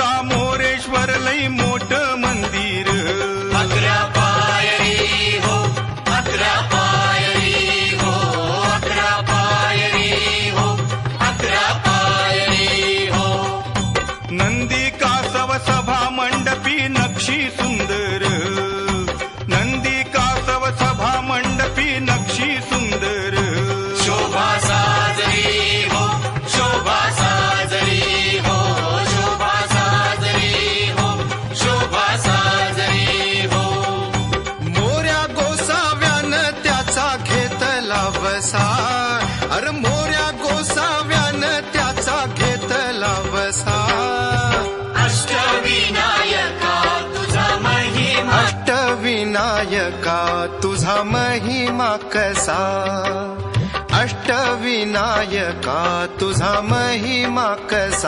लई मोठ मंदिर. अकरा पायरी हो अकरा पायरी हो अकरा पायरी हो अकरा पायरी हो. नंदी कासव सभा मंडपी घेतला वसार. अरे मोऱ्या गोसाव्यानं त्याचा घेतला वसार. अष्टविनायका तुझा महिमा. अष्टविनायका तुझा महिमा कसा? अष्टविनायका तुझा महिमा कसा?